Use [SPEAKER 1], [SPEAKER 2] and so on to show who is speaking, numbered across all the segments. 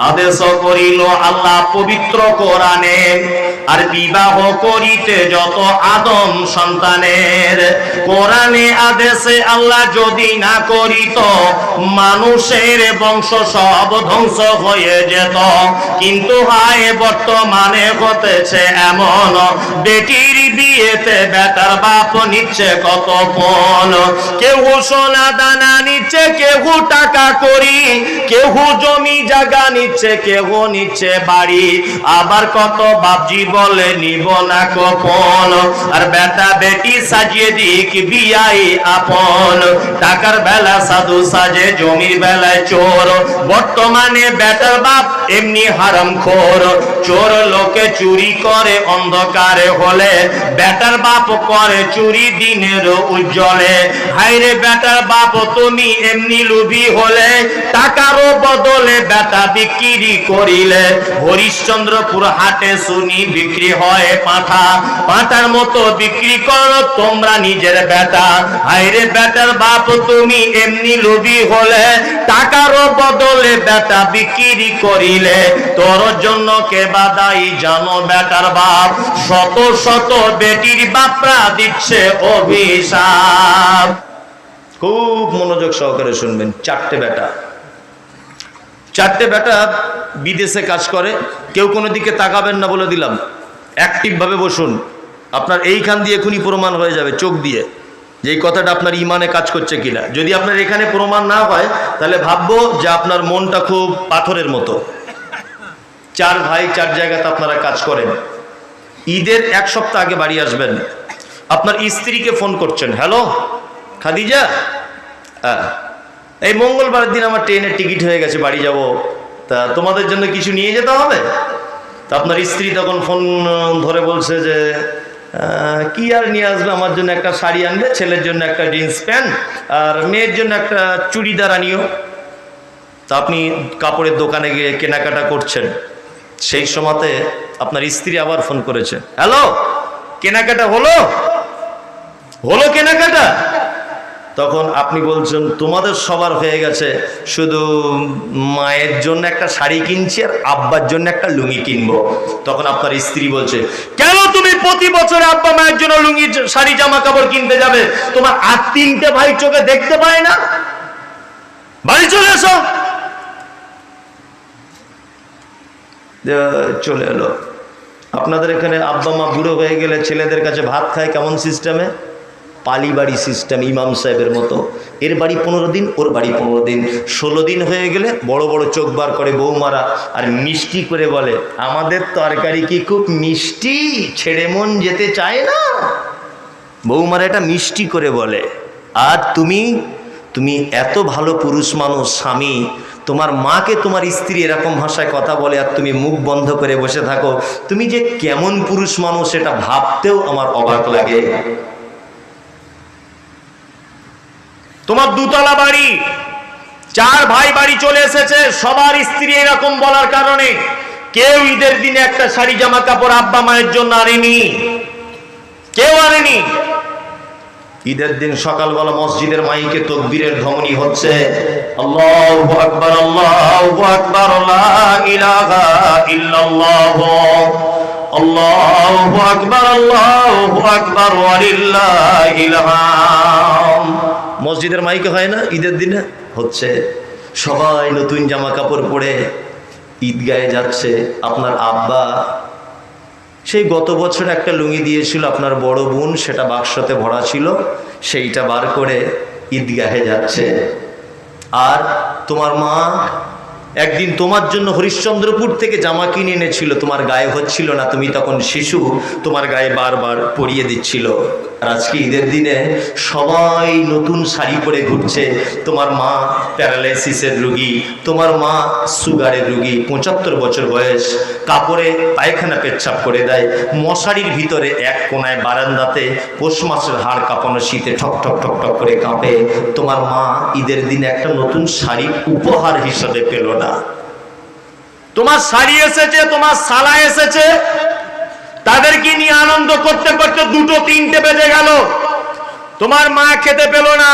[SPEAKER 1] আদেশ করিল আল্লাহ পবিত্র কোরআনে আর বিবাহ করিতে যত আদম সন্তানের, কোরআনে আদেশে আল্লাহ যদি না করিত, মানুষের বংশ সব ধ্বংস হয়ে যেত। কিন্তু হায়, বর্তমানে হতেছে এমন। বেটির বিয়েতে বেটার বাপ নিচ্ছে কত পণ কেউ সোনা দানা নিচ্ছে কেউ টাকা করি কেউ জমি জায়গা নিচ্ছে কেউ নিচ্ছে বাড়ি। আবার কত বাপজি বলে নিব না কপন আর বেটা বেটি সাজিয়ে দিক বিয়াই আপন টাকার বেলা সাধু সাজে, জমির বেলায় চোর। বর্তমানে বেটার বাপ এমনি হারাম খোর। চোর লোকে চুরি করে, অন্ধকারে হলে বেটার বাপ করে চুরি দিনের উজ্জ্বলে। হাইরে বেটার বাপ, তুমি এমনি লুবি হলে টাকারও বদলে বেটা বিক্রি করিলে। হরিশ্চন্দ্রপুর হাটে শুনি বিক্রি হয় পাঠা। পাঠার মতো বিক্রি করো তোমরা নিজের বেটা হাইরে বেটার বাপ, তুমি এমনি লোভী হলে, টাকারও বদলে বেটা বিক্রি করিলে। তোর জন্য কে বাদাই জানো বেটার বাপ? শত শত বেটির বাপরা দিচ্ছে অভিশাপ। খুব মনোযোগ সহকারে শুনবেন, চারটে বেটা চারটে বেটা বিদেশে কাজ করে, কেউ কোনো দিকে তাকাবেন না বলে দিলাম। অ্যাক্টিভভাবে বসুন। আপনার এইখান দিয়ে এখনই প্রমাণ হয়ে যাবে, চোখ দিয়ে। যে এই কথাটা আপনার ইমানে কাজ করছে কিনা। যদি আপনার এখানে প্রমাণ না হয়, তাহলে ভাববো যে আপনার মনটা খুব পাথরের মতো। চার ভাই, চার জায়গাতে আপনারা কাজ করেন। ঈদের এক সপ্তাহ আগে বাড়ি আসবেন। আপনার স্ত্রীকে ফোন করছেন, হ্যালো, খাদিজা? হ্যাঁ। এই মঙ্গলবারের দিন আমার ট্রেনের টিকিট হয়ে গেছে, বাড়ি যাব। তা তোমাদের জন্য কিছু নিয়ে যেতে হবে? তা আপনার স্ত্রী তখন ফোন ধরে বলছে যে কি আর নিয়ে আসবে? আমার জন্য একটা শাড়ি আনবে, ছেলের জন্য একটা জিন্স প্যান্ট আর মেয়ের জন্য একটা চুড়িদার আনিও। তা আপনি কাপড়ের দোকানে গিয়ে কেনাকাটা করছেন। সেই সময়তে আপনার স্ত্রী আবার ফোন করেছে, হ্যালো, কেনাকাটা হলো? হলো কেনাকাটা? তখন আপনি বলছেন, তোমাদের সবার হয়ে গেছে। শুধু মায়ের জন্য একটা শাড়ি কিনছি আর আব্বার জন্য একটা লুঙ্গি কিনবো। তখন আপনার স্ত্রী বলছে, কেন তুমি প্রতি বছর আব্বা মায়ের জন্য লুঙ্গি, শাড়ি জামা কাপড় কিনতে যাবে? তোমার আর তিনটে ভাই চোখে দেখতে পায় না। বাড়ি চলে এসো। চলে এলো। আপনাদের এখানে আব্বা মা বুড়ো হয়ে গেলে ছেলেদের কাছে ভাত খায় কেমন সিস্টেমে? পালি বাড়ি সিস্টেম ইমাম সাহেবের মতো। এর বাড়ি পনেরো দিন, ওর বাড়ি পনেরো দিন। ষোলো দিন হয়ে গেলে বড় বড় চোখ বার করে বৌমারা আর মিষ্টি করে বলে, আমাদের তরকারি কি খুব মিষ্টি? ছেড়ে মন যেতে চায় না? বৌমারা এটা মিষ্টি করে বলে, আর তুমি? তুমি এত ভালো পুরুষ মানুষ, স্বামী। তোমার মাকে তোমার স্ত্রী এরকম ভাষায় কথা বলে আর তুমি মুখ বন্ধ করে বসে থাকো। তুমি যে কেমন পুরুষ মানুষ সেটা ভাবতেও আমার অবাক লাগে। তোমার দুতলা বাড়ি, চার ভাই বাড়ি চলে এসেছে, সবার স্ত্রী এরকম বলার কারণে কেউ ঈদের দিনে একটা শাড়ি জামা কাপড় আব্বা মায়ের জন্য আনেনি। কেউ আনেনি। ঈদের দিন সকালবেলা মসজিদের মাইকে তকবীরের ধ্বনি হচ্ছে, আল্লাহু আকবার আল্লাহু আকবার, লা ইলাহা ইল্লাল্লাহ, আল্লাহু আকবার আল্লাহু আকবার ওয়ালিল্লাহিল হাম মসজিদের মাইকে হয় না, ঈদের দিনে? হচ্ছে সবাই নতুন জামা কাপড় পরে ঈদগাহে যাচ্ছে। আপনার আব্বা, সেই গত বছর একটা লুঙ্গি দিয়েছিল আপনার বড় বোন, সেটা বাক্সতে ভরা ছিল, সেইটা বার করে ঈদগাহে যাচ্ছে। আর তোমার মা একদিন তোমার জন্য হরিশ্চন্দ্রপুর থেকে জামা কিনে এনেছিল, তোমার গায়ে হচ্ছিল না, তুমি তখন শিশু, তোমার গায়ে বারবার পরিয়ে দিচ্ছিল। আজকে ঈদের দিনে সবাই নতুন শাড়ি পরে ঘুরছে। তোমার মা প্যারালাইসিসের রুগী, তোমার মা সুগারের রুগী, পঁচাত্তর বছর বয়স, কাপড়ে পায়খানা পেচ্ছাপ করে দেয়। মশারির ভিতরে এক কোনায় বারান্দাতে পৌষ মাসের হাড় কাঁপানো শীতে ঠক ঠক ঠক ঠক করে কাঁপে। তোমার মা ঈদের দিনে একটা নতুন শাড়ি উপহার হিসাবে পেল না। তোমার শাড়ি এসেছে, তোমার সালা এসেছে তাদেরকে নিয়ে আনন্দ করতে করতে দুটো তিনটে বেজে গেল। তোমার মা খেতে পেল না।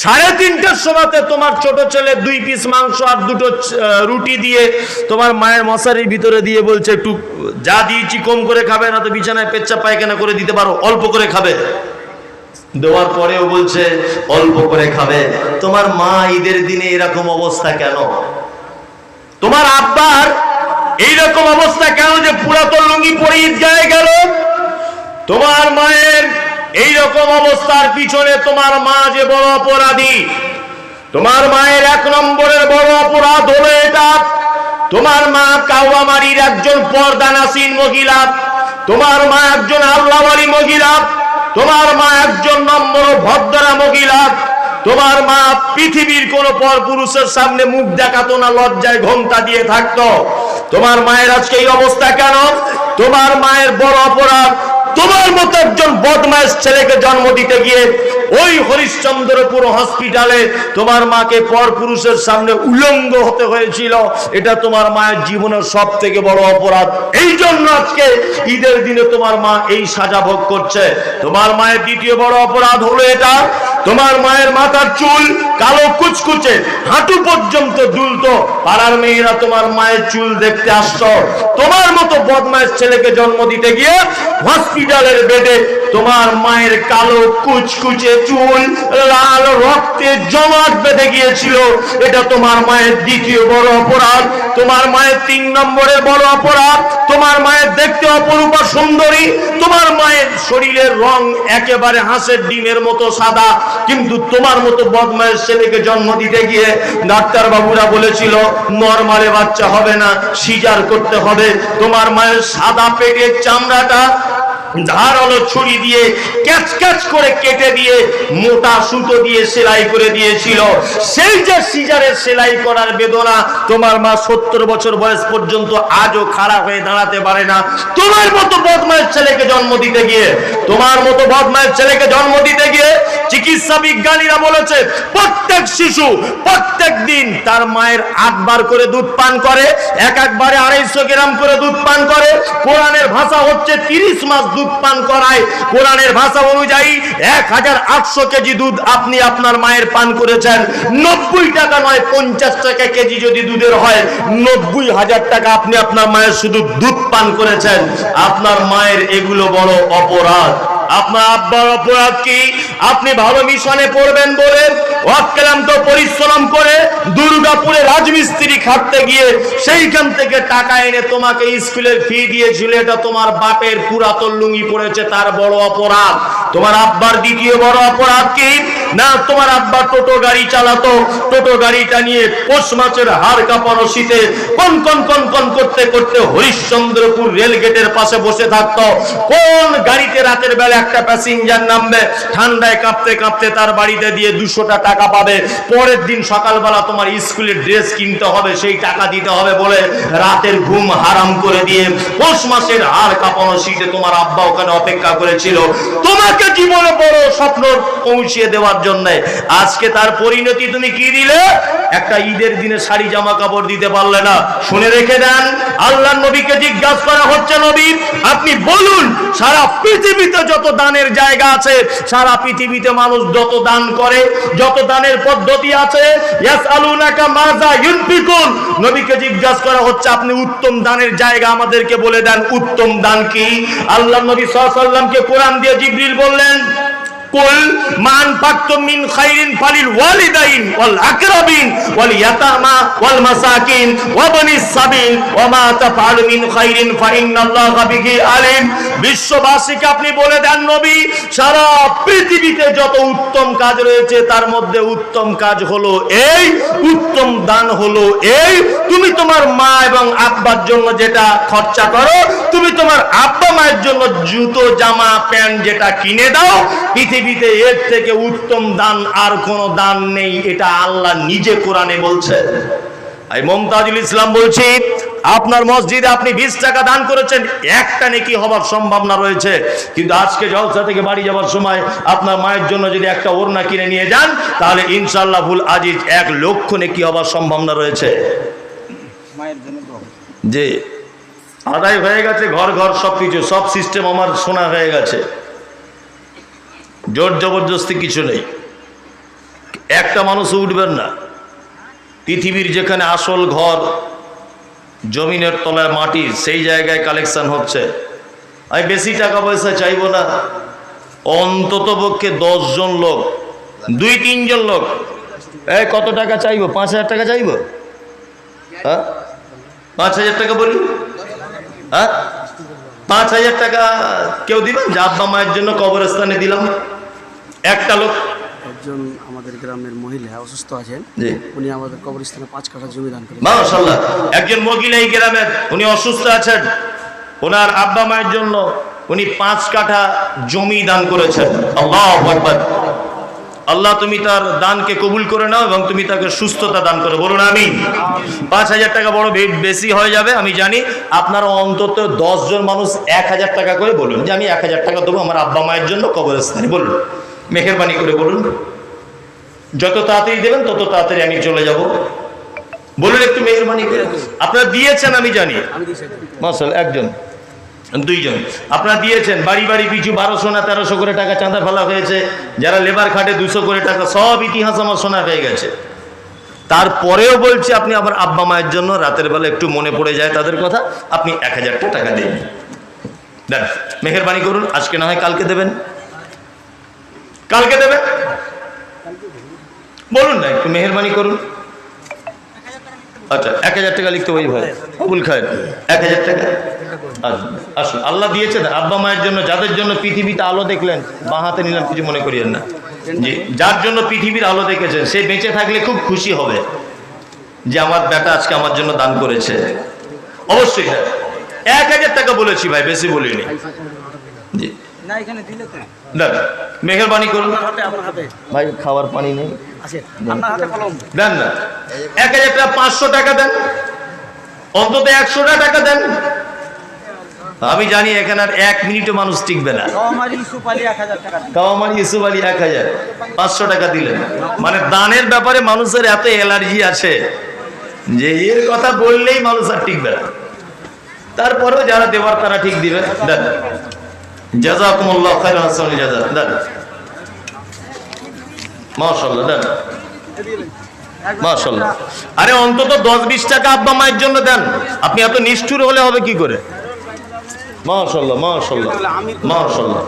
[SPEAKER 1] সাড়ে তিনটের সময়তে তোমার ছোট ছেলে দুই পিস মাংস আর দুটো রুটি দিয়ে তোমার মায়ের মশারির ভিতরে দিয়ে বলছে একটু যা দিয়েছি কম করে খাবে, না তো বিছানায় পেচ্চা পায়খানা করে দিতে পারো, অল্প করে খাবে। দেওয়ার পরেও বলছে, অল্প করে খাবে। তোমার মা ঈদের দিনে এরকম অবস্থা কেন? তোমার আব্বার এইরকম অবস্থা কেন যে পুরাতন লুঙ্গি পরে ঈদগাহে গেল? তোমার মায়ের এই রকম অবস্থার পিছনে তোমার মা যে বড় অপরাধী। তোমার মায়ের এক নম্বরের বড় অপরাধ হলো এটা। তোমার মা কাওয়ামারির একজন পর্দানাসীন মহিলা। তোমার মা একজন আল্লাহওয়ালি মহিলা। তোমার মা একজন নম্বর ভদ্রা মহিলা। তোমার মা পৃথিবীর কোন পর পুরুষের সামনে মুখ দেখাতো না, লজ্জায় ঘোমটা দিয়ে থাকতো। তোমার মায়ের আজকে এই অবস্থা কেন? তোমার মায়ের বড় অপরাধ। তোমার মতো একজন বদমাস ছেলেকে জন্ম দিতে গিয়ে ওই হরিশ্চন্দ্রপুর হসপিটালে তোমার মাকে পর পুরুষের সামনে উলঙ্গ হতে হয়েছিল। এটা তোমার মায়ের জীবনের সব থেকে বড় অপরাধ। এই জন্য আজকে ঈদের দিনে তোমার মা এই সাজা ভোগ করছে। তোমার মায়ের দ্বিতীয় বড় অপরাধ হলো এটা তোমার মায়ের মাথার চুল কালো কুচকুচে হাঁটু পর্যন্ত দুলতো। পাড়ার মেয়েরা তোমার মায়ের চুল দেখতে আসছো। তোমার মতো বদমায়ের ছেলেকে জন্ম দিতে গিয়ে হসপিটালের বেডে তোমার মায়ের কালো কুচকুচে চুল, লাল রক্তে জমাট বেঁধে গিয়েছিল। এটা তোমার মায়ের দ্বিতীয় বড় অপরাধ। তোমার মায়ের তিন নম্বরের বড় অপরাধ। তোমার মায়ের দেখতে অপরূপা সুন্দরী। তোমার মায়ের শরীরের রং একেবারে হাঁসের ডিমের মতো সাদা। কিন্তু তোমার মতো বদমায়ের ছেলেকে জন্ম দিতে গিয়ে ডাক্তার বাবুরা বলেছিল নরমালে বাচ্চা হবে না, সিজার করতে হবে। তোমার মায়ের সাদা পেটের চামড়াটা ধারালো ছুরি দিয়ে ক্যাচ ক্যাচ করে কেটে দিয়ে মোটা সুতো দিয়ে সেলাই করে দিয়েছিল। সেই যে সিজারের সেলাই করার বেদনা তোমার মা সত্তর বছর বয়স পর্যন্ত আজও খারাপ হয়ে দাঁড়াতে পারে না। তোমার মতো বদমায়ের ছেলেকে জন্ম দিতে গিয়ে, তোমার মতো বদমায়ের ছেলেকে জন্ম দিতে গিয়ে চিকিৎসা বিজ্ঞানীরা বলেছে, প্রত্যেক শিশু প্রত্যেক দিন তার মায়ের আটবার করে দুধ পান করে, এক একবারে আড়াইশো গ্রাম করে দুধ পান করে। কোরআনের ভাষা হচ্ছে তিরিশ মাস দুধ পান করায়। কোরআনের ভাষা অনুযায়ী এক হাজার আটশো কেজি দুধ আপনি আপনার মায়ের পান করেছেন। নব্বই টাকা নয়, পঞ্চাশ টাকা কেজি যদি দুধের হয়, নব্বই হাজার টাকা আপনি আপনার মায়ের শুধু দুধ পান করেছেন। আপনার মায়ের এগুলো বড় অপরাধ। আপনার আব্বার অপরাধ কি? আপনি ভালো মিশনে পড়বেন বলে অক্লান্ত পরিশ্রম করে দুর্গাপুরে রাজমিস্ত্রি খাটতে গিয়ে সেইখান থেকে টাকা এনে তোমাকে স্কুলের ফি দিয়েছিল। এটা তোমার বাপের পুরাতন লুঙ্গি পড়েছে তার বড় অপরাধ। তোমার আব্বার দ্বিতীয় বড় অপরাধ কি? না, তোমার আব্বা টোটো গাড়ি চালাতো। টোটো গাড়িটা নিয়ে পৌষ মাছের হাড় কাঁপানো শীতে কন কন কন কন করতে করতে হরিশ্চন্দ্রপুর রেল গেটের পাশে বসে থাকতো। কোন গাড়িতে রাতের বেলা একটা প্যাসেঞ্জার নামবে, ঠান্ডায় কাঁপতে কাঁপতে তার বাড়িতে দিয়ে দুশোটা টাকা পাবে। পরের দিন সকালবেলা তোমার স্কুলের ড্রেস কিনতে হবে, সেই টাকা দিতে হবে বলে রাতের ঘুম হারাম করে দিয়ে পৌষ মাসের হাড় কাঁপানো শীতে তোমার আব্বা ওখানে অপেক্ষা করেছিল। তোমাকে জীবনে বড় স্বপ্ন পৌঁছিয়ে দেওয়ার জন্য? আজকে তার পরিণতি তুমি কি দিলে? একটা ঈদের দিনে শাড়ি জামা কাপড় দিতে পারলে না। শুনে রেখে দেন আল্লাহ নবীকে জিজ্ঞাসা করা হচ্ছে নবী আপনি বলুন, সারা পৃথিবীতে যত দানের জায়গা আছে, সারা পৃথিবীতে মানুষ যত দান করে, যত দানের পদ্ধতি আছে নবীকে জিজ্ঞাসা করা হচ্ছে, আপনি উত্তম দানের জায়গা আমাদেরকে বলে দেন, উত্তম দান কি? আল্লাহ নবী সাল্লামকে কোরআন দিয়ে জিবরিল বললেন কুল মান মিন খাইরিন ফালিল ওয়ালিদাইন ওয়াল আকরাবিন ওয়াল ইয়াতামা ওয়াল মাসাকিন ওয়া বানিস সাবিল ওয়া মা মিন খাইরিন ফা বিহি আলিম। বিশ্ববাসীকে আপনি বলে দেন নবী, সারা পৃথিবীতে যত উত্তম কাজ রয়েছে তার মধ্যে উত্তম কাজ হলো এই, উত্তম দান হলো এই। তুমি তোমার মা এবং আব্বার জন্য যেটা খরচা করো, তুমি তোমার আব্বা মায়ের জন্য জুতো, জামা, প্যান্ট যেটা কিনে দাও পৃথিবীতে এর থেকে উত্তম দান আর কোনো দান নেই এটা আল্লাহ নিজে কোরআনে বলছে। আমি মমতাজুল ইসলাম বলছি আপনার মসজিদে আপনি বিশ টাকা দান করেছেন একটা নেকি হবার সম্ভাবনা রয়েছে। কিন্তু আজকে জলসা থেকে বাড়ি যাওয়ার সময় আপনার মায়ের জন্য যদি একটা ওড়না কিনে নিয়ে যান তাহলে ইনশাল্লাহ ভুল আজিজ এক লক্ষ নেকি হবার সম্ভাবনা রয়েছে। যে আদায় হয়ে গেছে ঘর ঘর সব কিছু সব সিস্টেম আমার শোনা হয়ে গেছে। জোর জবরদস্তি কিছু নেই। একটা মানুষ উঠবেন না। পৃথিবীর যেখানে আসল ঘর, জমিনের তলায় মাটি, সেই জায়গায় কালেকশন হচ্ছে। আমি বেশি টাকা পয়সা চাইব না। অন্তত পক্ষে জন লোক, দুই, তিনজন লোক। এই কত টাকা চাইব? পাঁচ হাজার টাকা চাইব? হ্যাঁ? পাঁচ হাজার টাকা বলি? হ্যাঁ? পাঁচ হাজার টাকা কেউ দিবেন? যে আব্বা মায়ের জন্য কবরস্থানে দিলাম। একটা লোক।
[SPEAKER 2] একজন আমাদের গ্রামের মহিলা অসুস্থ আছেন। উনি আমাদের কবরস্থানে পাঁচ কাঠা জমি দান করেন
[SPEAKER 1] মাশাল্লাহ একজন মহিলা এই গ্রামের উনি অসুস্থ আছেন। ওনার আব্বা মায়ের জন্য উনি পাঁচ কাঠা জমি দান করেছেন। আল্লাহ আকবার। আল্লাহ তুমি তার দানকে কবুল করে নাও এবং তুমি তাকে সুস্থতা দান করো। বলুন আমি পাঁচ হাজার টাকা বড় বেশি হয়ে যাবে আমি জানি। আপনারা অন্তত জন মানুষ এক হাজার টাকা করে বলুন। যে আমি এক হাজার টাকা দেবো আমার আব্বা মায়ের জন্য কবরস্থানে। বলুন। মেহেরবানি করে বলুন। যত তাড়াতাড়ি দেবেন তত তাড়াতাড়ি আমি চলে যাব। বলুন একটু মেহরবানি করে। আপনারা দিয়েছেন আমি জানি। মাসাল একজন। দুইজন। আপনারা দিয়েছেন বাড়ি বাড়ি পিছু বারোশো না তেরোশো করে টাকা চাঁদা ফেলা হয়েছে। যারা লেবার খাটে দুশো করে টাকা সব ইতিহাস আমার শোনা হয়ে গেছে। তারপরেও বলছি আপনি আমার আব্বা মায়ের জন্য রাতের বেলা একটু মনে পড়ে যায় তাদের কথা আপনি এক হাজারটা টাকা দেবেন দেন মেহরবানি করুন আজকে না হয় কালকে দেবেন। কালকে দেবে? বলুন না, একটু মেহরবানি করুন। আচ্ছা এক হাজার টাকা লিখতে ওই ভাই। কবুল খায় এক হাজার টাকা? আসুন আল্লাহ দিয়েছেন আব্বা মায়ের জন্য, যাদের জন্য পৃথিবীতে আলো দেখলেন, বাঁ হাতে নিলাম কিছু মনে করিয়েন না। যে যার জন্য পৃথিবীর আলো দেখেছেন, সে বেঁচে থাকলে খুব খুশি হবে যে আমার বেটা আজকে আমার জন্য দান করেছে। অবশ্যই হ্যাঁ। এক হাজার টাকা বলেছি ভাই, বেশি বলিনি। জি।
[SPEAKER 2] না, এখানে দিলে তো।
[SPEAKER 1] দেন। মেহরবানি করুন। ভাই খাবার পানি নেই।
[SPEAKER 2] আছে। আপনার হাতে কলম।
[SPEAKER 1] দেন না। এক হাজার পাঁচশো টাকা দেন। অন্তত একশোটা টাকা দেন। আমি জানি এখানে আর এক মিনিটও মানুষ টিকবে না।
[SPEAKER 2] আমার ইউসুফ আলী এক হাজার
[SPEAKER 1] পাঁচশো টাকা দিলেন। মানে দানের ব্যাপারে মানুষের এত অ্যালার্জি আছে যে এর কথা বললেই মানুষ আর টিকবে না। তারপরেও যারা দেবার তারা ঠিক দিবে দেন। জাজাকুমুল্লাহ খাইরান হাসানুল জাজা দেন। মাশাআল্লাহ দেন। আরে অন্তত দশ বিশ টাকা আব্বা মায়ের জন্য দেন। আপনি এত নিষ্ঠুর হলে হবে কি করে? মাশাল্লাহ মাশাল্লাহ মাশাল্লাহ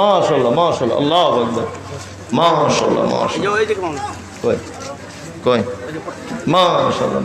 [SPEAKER 1] মাশাল্লাহ মাশাল্লাহ আল্লাহ আকবার।
[SPEAKER 2] যে কলম
[SPEAKER 1] কই? কই? মাশাল্লাহ